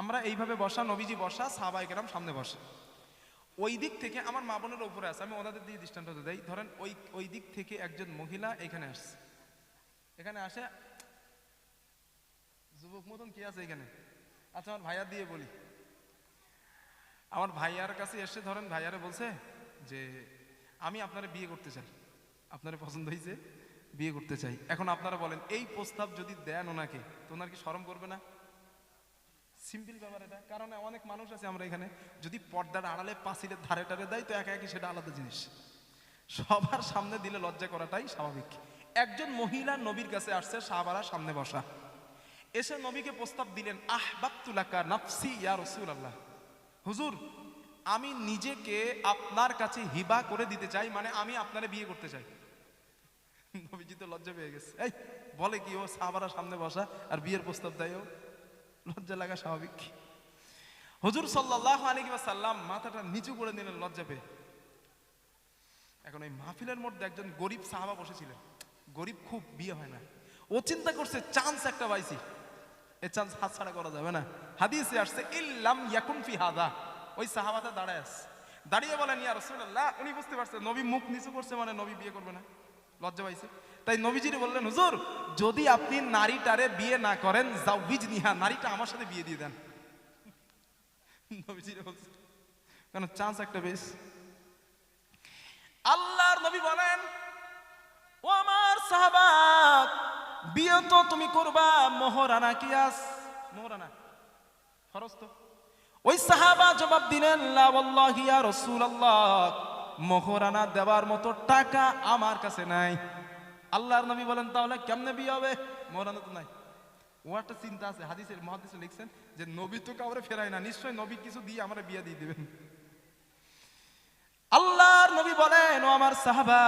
আমরা এইভাবে বসা, নবীজি বসা সাহাবাই কেরাম সামনে বসে। ওই দিক থেকে আমার মা বোনের উপরে আছে, আমি ওনাদের দিয়ে দৃষ্টান্ত দেই। ধরেন ওই ওই দিক থেকে একজন মহিলা এখানে আসছে। এখানে আসে, যুবক মতন কি আছে এখানে? আচ্ছা আমার ভাইয়া দিয়ে বলি। আমার ভাইয়ার কাছে এসে ধরেন ভাইয়ারে বলছে যে, আমি আপনারা বিয়ে করতে চাই। আপনারা পছন্দ হয়েছে বিয়ে করতে চাই। এখন আপনারা বলেন, এই প্রস্তাব যদি দেন ওনাকে, তো ওনার কি শরম করবে না? সিম্পল ব্যাপার এটা। কারণ অনেক মানুষ আছে আমরা এখানে, যদি পর্দার আড়ালে পাঁচিলের ধারে টারে দেয়, তো একা একই সেটা আলাদা জিনিস। সবার সামনে দিলে লজ্জা করাটাই স্বাভাবিক। একজন মহিলা নবীর কাছে আসছে, সাহাবারা সামনে বসা। এসে নবীকে প্রস্তাব দিলেন, আহ বাপ্তুলাকা নাফসি, ইয়া রসুল আল্লাহ হুজুর, আমি নিজেকে আপনার কাছে হিবা করে দিতে চাই মানে আমি আপনারে বিয়ে করতে চাই। নবীজি তো লজ্জা পেয়ে গেছে। এই, বলে কি ও সাহাবারা সামনে বসা আর বিয়ের প্রস্তাব দেয় ও? লজ্জা লাগা স্বাভাবিক হুজুর সাল্লাহ আলাইহি সাল্লাম মাথাটা নিচু করে নিলেন লজ্জা পেয়ে। এখন ওই মাহফিলের মধ্যে একজন গরিব সাহাবা বসেছিলেন। গরিব খুব, বিয়ে হয় না। ও চিন্তা করছে, চান্স একটা পাইছি। এ চান্স হাতছাড়া করা যাবে না। হাদিসে আসছে, ইল্লাম ইয়াকুন ফি হাদা। ওই সাহাবাটা দাঁড়ায় আছে। দাঁড়িয়ে বলেন, ইয়া রাসূলুল্লাহ। উনি বুঝতে পারছেন, নবী মুখ নিচু করছে মানে নবী বিয়ে করবে না। লজ্জা পাইছে। তাই নবীজিরে বললেন, হুজুর, যদি আপনি নারীটারে বিয়ে না করেন, যাও বিজ নিহা, নারীটা আমার সাথে বিয়ে দিয়ে দেন। নবীজিরে বলছে, কেন চান্স একটা বেশ। আল্লাহর নবী বলেন, ও আমার সাহাবা, বিয়ে তো তুমি করবা, মোহরানা কি আস? মোহরানা, ফরজ তো। ওই সাহাবা জবাব দিলেন, লা ওয়াল্লাহি ইয়া রাসূলুল্লাহ, মোহরানা দেওয়ার মতো টাকা আমার কাছে নাই। আল্লাহর নবী বলেন, তাহলে কেমনে বিয়ে হবে? মোহরানা তো নাই। ও একটা চিন্তা আছে, হাদিসের মহাদিসে লিখছেন যে, নবী তো কাউরে ফেরায় না, নিশ্চয় নবী কিছু দিয়ে আমরা বিয়ে দিয়ে দিবেন। আল্লাহর নবী বলেন, ও আমার সাহাবা,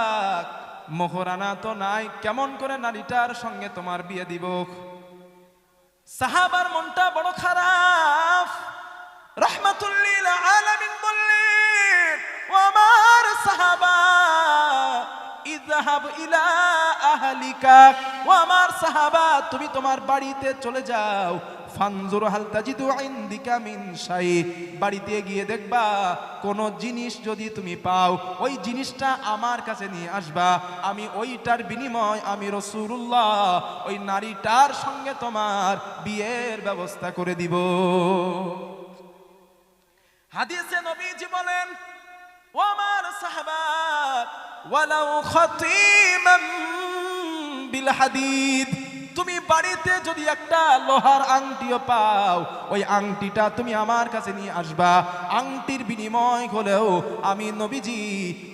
মোহরানা তো নাই, কেমন করে নারীটার সঙ্গে তোমার বিয়ে দিব? সাহাবার মনটা বড় খারাপ। রহমাতুল্লিল আলামিন বললেন, ও আমার সাহাবা ইযহাব ইলা আহলিকা আমার সাহাবা, তুমি তোমার বাড়িতে চলে যাও। ফানজুর হাল তাজিদু ইনদিকা মিন শাই, বাড়িতে গিয়ে দেখবা, কোন জিনিস যদি তুমি পাও, ওই জিনিসটা আমার কাছে নিয়ে আসবা। আমি ওইটার বিনিময় আমি রসুল্লাহ ওই নারীটার সঙ্গে তোমার বিয়ের ব্যবস্থা করে দিব। হাদিসে নবীজি বলেন, ও আমার সাহাবা ওয়ালাউ খাতিমান বিল হাদিদ। তুমি বাড়িতে যদি একটা লোহার আংটিও পাও, ওই আংটিটা তুমি আমার কাছে নিয়ে আসবা। আংটির বিনিময় হলেও আমি নবীজি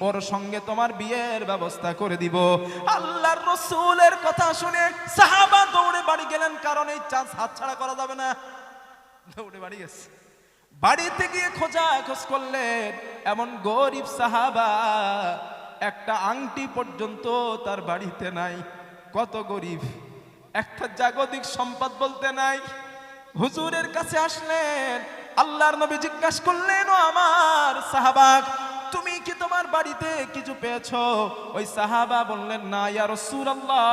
ওর সঙ্গে তোমার বিয়ের ব্যবস্থা করে দিব। আল্লাহর রসুলের কথা শুনে সাহাবা দৌড়ে বাড়ি গেলেন, কারণ এই চান্স হাতছাড়া করা যাবে না। দৌড়ে বাড়ি গেছে। বাড়িতে গিয়ে খোঁজা খোঁজ করলেন, এমন গরিব সাহাবা একটা আংটি পর্যন্ত তার বাড়িতে নাই। কত গরিব। একটা জাগতিক সম্পদ বলতে নাই। হুজুরের কাছে আসলেন, আল্লাহর নবী জিজ্ঞাসা করলেন আমার কি তোমার বাড়িতে কিছু পেয়েছ? ওই সাহাবা বললেন, না, ইয়া রাসূলুল্লাহ,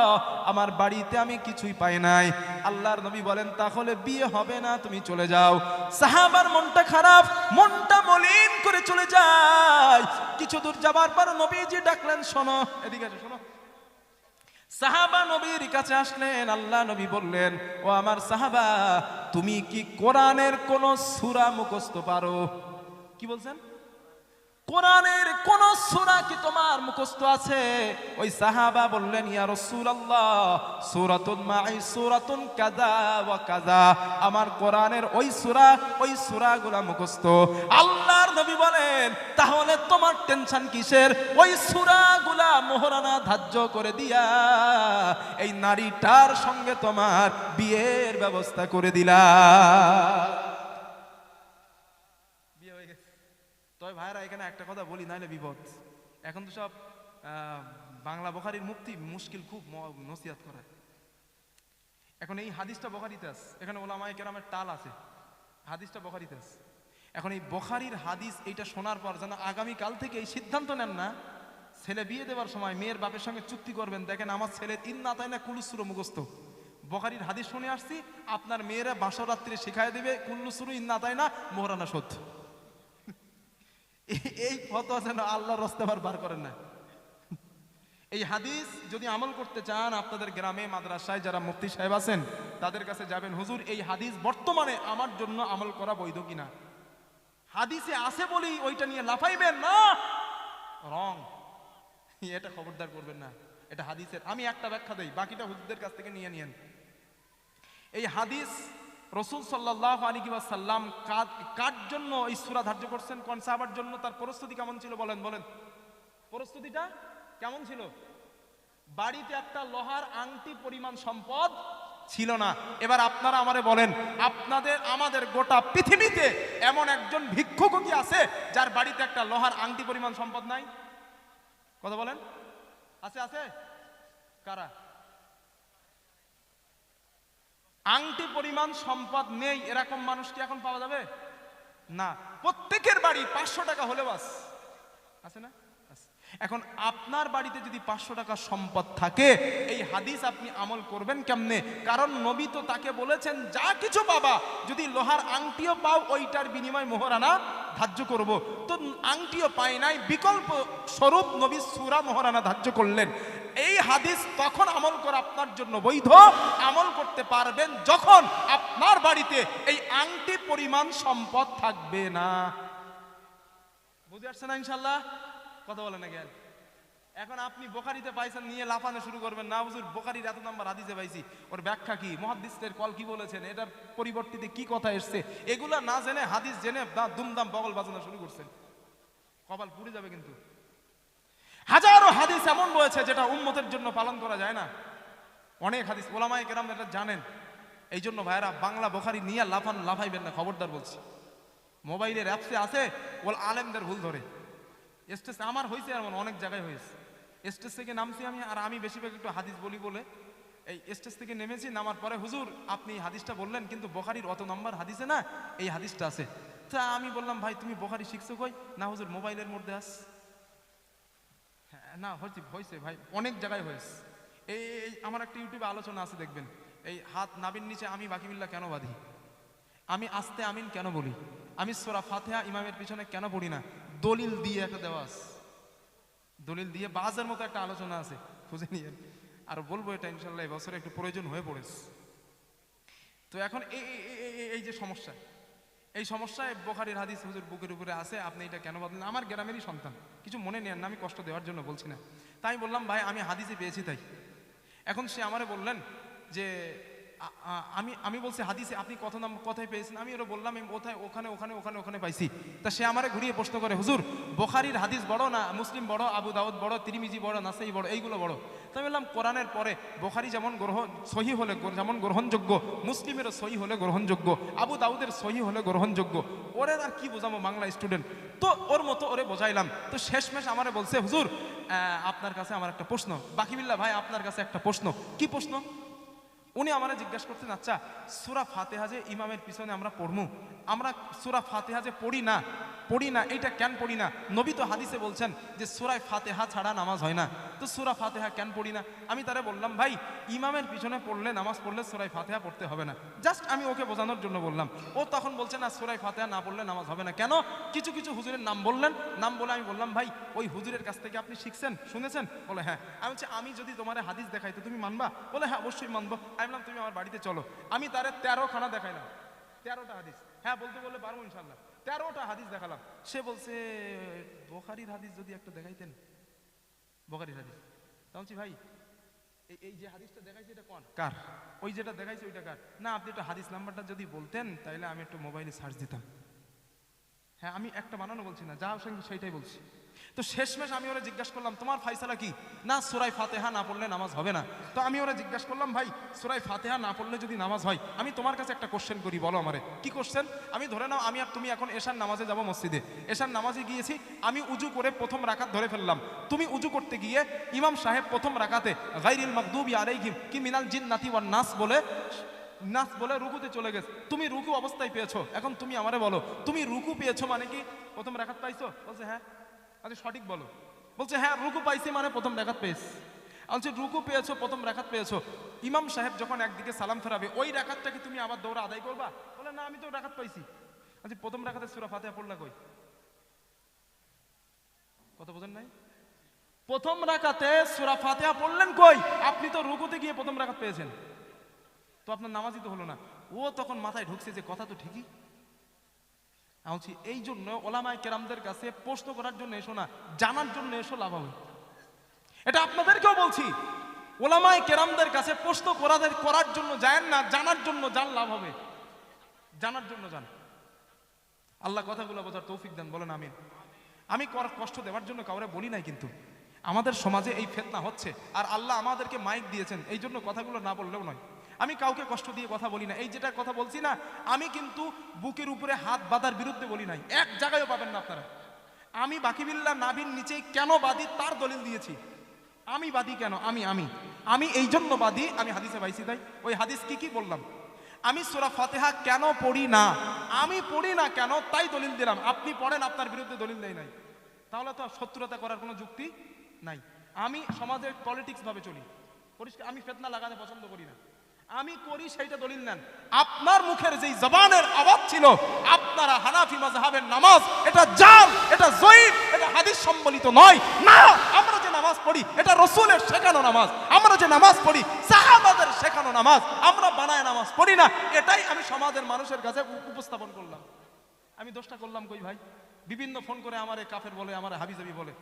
আমার বাড়িতে আমি কিছুই পাই নাই। আল্লাহর নবী বলেন, তাহলে বিয়ে হবে না, তুমি চলে যাও। সাহাবার মনটা খারাপ, মনটা মলিন করে চলে যায়। কিছু দূর যাবার পর নবীজি ডাকলেন, শোনো, এদিকে শোনো। সাহাবা নবীর কাছে আসলেন, আল্লাহ নবী বললেন, ও আমার সাহাবা, তুমি কি কোরআনের কোন সুরা মুখস্থ পারো? কি বলছেন? কোরআনের কোন সূরা কি তোমার মুখস্থ আছে? ওই সাহাবা বললেন, ইয়া রাসূলুল্লাহ সূরাতুন মাই সূরাতুন কাযা ওয়া কাযা। আমার কোরআনের ওই সূরা, ওই সূরাগুলা মুখস্থ। আল্লাহর নবী বলেন, তাহলে তোমার টেনশন কিসের? ওই সূরাগুলা মোহরানা ধার্য করে দিয়া, এই নারীটার সঙ্গে তোমার বিয়ের ব্যবস্থা করে দিলা। তবে ভাইরা এখানে একটা কথা বলি, নাইলে বিপদ। এখন তো সব বাংলা বখারির মুক্তি মুশকিল খুব নসিহাত করা। এখন এই হাদিসটা বখারিতে আছে, এখানে ওলামায় কেরামের টাল আছে। হাদিসটা বখারিতে আছে। এখন এই বখারির হাদিস এইটা শোনার পর যেন আগামী কাল থেকে এই সিদ্ধান্ত নেন না, ছেলে বিয়ে দেওয়ার সময় মেয়ের বাপের সঙ্গে চুক্তি করবেন, দেখেন আমার ছেলে তিন না তাই না কুলুসুর মুখস্থ। বখারির হাদিস শুনে আসছি, আপনার মেয়েরা বাসর রাত্রে শিখাই দেবে কুল্লু শুরু ইন্না তাই না মোহরানা শোধ। এই- এই ফতোয়া যেন আল্লাহর রস্তে আবার বার করেন না। এই হাদিস যদি আমল করতে চান, আপনাদের গ্রামে, মাদ্রাসায় যারা মুফতি সাহেব আছেন, তাদের কাছে যাবেন, হুজুর, এই হাদিস বর্তমানে আমার জন্য আমল করা বৈধ কিনা? হাদিসে আছে বলেই ওইটা নিয়ে লাফাইবেন না। রং। এটা খবরদার করবেন না। এটা হাদিসের। আমি একটা ব্যাখ্যা দেই, বাকিটা হুজুরদের কাছ থেকে নিয়ে নিয়েন। এই হাদিস রসুল সাল্লাহ আলী সাল্লাম কার জন্য এই সুরা ধার্য করছেন, কোন সাহাবার জন্য, তার পরিস্থিতি কেমন ছিল বলেন বলেন। পরিস্থিতিটা কেমন ছিল? বাড়িতে একটা লোহার আংটি পরিমাণ সম্পদ ছিল না। এবার আপনারা আমারে বলেন, আপনাদের, আমাদের গোটা পৃথিবীতে এমন একজন ভিক্ষুক কি আছে যার বাড়িতে একটা লোহার আংটি পরিমাণ সম্পদ নাই? কথা বলেন। আছে আছে? কারা? আংটি পরিমাণ সম্পদ নেই, এরকম মানুষ কি এখন পাওয়া যাবে না, প্রত্যেকের বাড়ি পাঁচশো টাকা হলে বাস আছে না। এখন আপনার বাড়িতে যদি পাঁচশো টাকা সম্পদ থাকে, এই হাদিস আপনি আমল করবেন কেমনে? কারণ নবী তো তাকে বলেছেন, যা কিছু পাবা, যদি লোহার আংটিও পাও, ওইটার বিনিময় মোহরানা ধার্য করব। তো আংটিও পাই নাই, বিকল্প স্বরূপ নবী সুরা মোহরানা ধার্য করলেন। এই হাদিস তখন আমল করা আপনার জন্য বৈধ। আমল করতে পারবেন যখন আপনার বাড়িতে এই আংটি পরিমাণ সম্পদ থাকবে না। বুঝে আসছে না ইনশাল্লাহ কথা বলে না জ্ঞান এখন আপনি বোখারিতে পাইছেন, নিয়ে লাফানো শুরু করবেন। না হুজুর, বোখারির এত নাম্বার হাদিসে পাইছি। ওর ব্যাখ্যা কি? মহাদিসের কল কি বলেছেন? এটার পরিবর্তিতে কি কথা এসছে? এগুলা না জেনে, হাদিস জেনে দুমদাম বগল বাজানো শুরু করছেন। কপাল পুড়ে যাবে কিন্তু। হাজারো হাদিস এমন রয়েছে যেটা উম্মতের জন্য পালন করা যায় না। অনেক হাদিস ওলামায় কেরাম এটা জানেন। এই জন্য ভাইরা বাংলা বোখারি নিয়ে লাফান, লাফাইবেন না, খবরদার বলছি। মোবাইলের অ্যাপসে আছে, ওল আলেমদের ভুল ধরে। স্টেজ আমার হয়েছে এমন অনেক জায়গায় হয়েছে। স্টেজ থেকে নামছি আমি আর আমি বেশিরভাগ একটু হাদিস বলি বলে। এই স্টেজ থেকে নেমেছি নামার পরে হুজুর আপনি হাদিসটা বললেন কিন্তু বখারির অত নম্বর হাদিসে না এই হাদিসটা আছে। তা আমি বললাম ভাই তুমি বখারি শিখছো কই? না হুজুর মোবাইলের মধ্যে আস হ্যাঁ, না হয়েছে হয়েছে ভাই অনেক জায়গায় হয়েছে। এই এই আমার একটা ইউটিউবে আলোচনা আছে দেখবেন। এই হাত নাবির নিচে আমি বাকিবিল্লা কেন বাঁধি? আমি আস্তে আমিন কেন বলি? আমি সোরা ফাতেহা ইমামের পিছনে কেন পড়ি না? দলিল দিয়ে একটা দেওয়া আছে। দলিল দিয়ে বাজের মতো একটা আলোচনা আছে, খুঁজে নিয়ে। আর বলব এটা ইনশাল্লাহ এবছরে একটু প্রয়োজন হয়ে পড়েছে। তো এখন এই এই- যে সমস্যা, এই সমস্যায় বোখারির হাদিস হুজুর বুকের উপরে আছে, আপনি এটা কেন বদলেন? আমার গ্রামেরই সন্তান, কিছু মনে নেন না, আমি কষ্ট দেওয়ার জন্য বলছি না। তাই বললাম, ভাই, আমি হাদিসে পেয়েছি তাই। এখন সে আমারে বললেন যে আমি আমি বলছি, হাদিসে আপনি কত নাম, কোথায় পেয়েছেন? আমি ওরা বললাম আমি কোথায়? ওখানে ওখানে ওখানে ওখানে পাইছি। তা সে আমারে ঘুরিয়ে প্রশ্ন করে, হুজুর, বোখারির হাদিস বড় না মুসলিম বড়, আবু দাউদ বড়, তিরিমিজি বড়, নাসাই বড়, এইগুলো বড়? তো আমি বললাম, কোরআনের পরে বোখারি যেমন গ্রহণ সহি হলে যেমন গ্রহণযোগ্য, মুসলিমেরও সহি হলে গ্রহণযোগ্য, আবু দাউদের সহি হলে গ্রহণযোগ্য ওরে আর কি বোঝাবো বাংলা স্টুডেন্ট তো ওর মতো ওরে বোঝাইলাম। তো শেষমেশ আমারে বলছে, হুজুর আপনার কাছে আমার একটা প্রশ্ন। বাকিবিল্লা ভাই, আপনার কাছে একটা প্রশ্ন। কি প্রশ্ন? উনি আমারে জিজ্ঞাসা করতেন আচ্ছা সুরা ফাতেহা যে ইমামের পিছনে আমরা পড়মু? আমরা সুরা ফাতেহা যে পড়ি না পড়ি না, এইটা কেন পড়ি না? নবী তো হাদিসে বলছেন যে সুরায় ফাতেহা ছাড়া নামাজ হয় না। তো সুরা ফাতেহা কেন পড়ি না? আমি তারে বললাম, ভাই, ইমামের পিছনে পড়লে, নামাজ পড়লে সুরাই ফাতেহা পড়তে হবে না। জাস্ট আমি ওকে বোঝানোর জন্য বললাম। ও তখন বলছে, না সুরাই ফাতেহা না পড়লে নামাজ হবে না। কেন? কিছু কিছু হুজুরের নাম বললেন। নাম বলে আমি বললাম, ভাই, ওই হুজুরের কাছ থেকে আপনি শিখছেন, শুনেছেন? বলে হ্যাঁ। আমি বলছি, আমি যদি তোমার হাদিস দেখাই, তো তুমি মানবা? বলে হ্যাঁ অবশ্যই মানবো। আমি বললাম তুমি আমার বাড়িতে চলো। আমি তারে তেরো খানা দেখাইলাম। তেরোটা হাদিস। হ্যাঁ বলতে বললে পারব ইনশাল্লাহ তেরোটা হাদিস দেখালাম। সে বলছে, বোখারির হাদিস যদি একটা দেখাইতেন। বোখারির হাদিস। তা বলছি, ভাই এই যে হাদিসটা দেখাইছে এটা কোন? কার? ওই যেটা দেখাইছে ওইটা কার? না, আপনি একটু হাদিস নাম্বারটা যদি বলতেন তাহলে আমি একটু মোবাইলে সার্চ দিতাম। হ্যাঁ আমি একটা বানানো বলছি না যা সঙ্গে সেইটাই বলছি। তো শেষমেশ আমি ওরা জিজ্ঞাসা করলাম, তোমার ফাইসালা কি? না সুরাই ফাতেহা না পড়লে নামাজ হবে না। তো আমি ওরা জিজ্ঞাসা করলাম, ভাই সুরাই ফাতেহা না পড়লে যদি নামাজ হয়, আমি তোমার কাছে একটা কোশ্চেন করি, বলো আমারে। কি কোশ্চেন আমি ধরে নাও, আমি আর তুমি এখন এশার নামাজে যাব মসজিদে। এশার নামাজে গিয়েছি, আমি উজু করে প্রথম রাকাত ধরে ফেললাম। তুমি উজু করতে গিয়ে ইমাম সাহেব প্রথম রাকাতে গাইরিল মাকদুবি আলাইহিম কি মিনাল জিন্নাতি ওয়ান নাস বলে নাস বলে রুকুতে চলে গেছে। তুমি রুকু অবস্থায় পেয়েছ, এখন তুমি আমারে বলো। তুমি রুকু পেয়েছ মানে কি? প্রথম রেখাত পাইছো বলছে হ্যাঁ। আচ্ছা সঠিক বলো। বলছে হ্যাঁ রুকু পাইছি মানে প্রথম রেখাত পেয়েছি। বলছে, রুকু পেয়েছ, প্রথম রেখাত পেয়েছ। ইমাম সাহেব যখন একদিকে সালাম ফেরাবে, ওই রাখাতটা কি তুমি আবার দৌড়া আদায় করবা? বলে, না, আমি তো রাখাত পাইছি। আচ্ছা প্রথম রাখাতে সুরা ফাতেহা পড়লা কই? কথা বোঝেন নাই? প্রথম রাখাতে সুরা ফাতেহা পড়লেন কই? আপনি তো রুকুতে গিয়ে প্রথম রাখাত পেয়েছেন। তো আপনার নামাজই তো হলো না। ও তখন মাথায় ঢুকছে যে কথা তো ঠিকই। আমি বলছি, এই জন্য ওলামায় কেরামদের কাছে প্রশ্ন করার জন্য এসো না, জানার জন্য এসো, লাভ হবে। এটা আপনাদেরকেও বলছি, ওলামায় কেরামদের কাছে প্রশ্ন করাদের, করার জন্য যায় না, জানার জন্য যান, লাভ হবে। জানার জন্য যান। আল্লাহ কথাগুলো বোঝার তৌফিক দেন, বলেন আমিন। আমি কষ্ট দেওয়ার জন্য কাউরে বলি নাই কিন্তু। আমাদের সমাজে এই ফেতনা হচ্ছে, আর আল্লাহ আমাদেরকে মাইক দিয়েছেন, এই জন্য কথাগুলো না বললেও নয়। আমি কাউকে কষ্ট দিয়ে কথা বলি না। এই যেটা কথা বলছি না, আমি কিন্তু বুকের উপরে হাত বাঁধার বিরুদ্ধে বলি নাই। এক জায়গায়ও পাবেন না আপনারা। আমি বাকিবিল্লা নাভির নিচেই কেন বাদী তার দলিল দিয়েছি। আমি বাদী কেন? আমি আমি। আমি এই জন্য বাদী, আমি হাদিসে পাইছি তাই। ওই হাদিস কি কি বললাম? আমি সুরা ফাতেহা কেন পড়ি না? আমি পড়ি না কেন? তাই দলিল দিলাম। আপনি পড়েন, আপনার বিরুদ্ধে দলিল দেয় নাই। তাহলে তো শত্রুতা করার কোনো যুক্তি নাই। আমি সমাজের পলিটিক্স ভাবে চলি। পরিষ্কার আমি ফেতনা লাগাতে পছন্দ করি না। আমি করি, সেইটা দলিল নেন। আপনার মুখের যেই জবানের আওয়াজ ছিল, আপনারা হানাফি মাজহাবের নামাজ, এটা জাল, এটা জয়ীফ এটা হাদিস সম্বলিত নয়। না, আমরা যে নামাজ পড়ি, এটা রসুলের শেখানো নামাজ, আমরা যে নামাজ পড়ি, সাহাবাদের শেখানো নামাজ, আমরা বানায় নামাজ পড়ি না, এটাই আমি সমাজের মানুষের কাছে উপস্থাপন করলাম। আমি দোষটা করলাম কই ভাই? বিভিন্ন ফোন করে আমারে কাফের বলে, আমার হাবিজাবি বলে।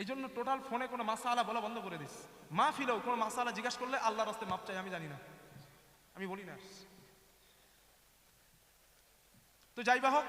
এই জন্য টোটাল ফোনে কোনো মাসালা বলা বন্ধ করে দিস। মা ফিলেও কোনো মাসালা জিজ্ঞাসা করলে আল্লাহ রাস্তে মাপ চাই, আমি জানি না। আমি বলি না। তো যাই বা হোক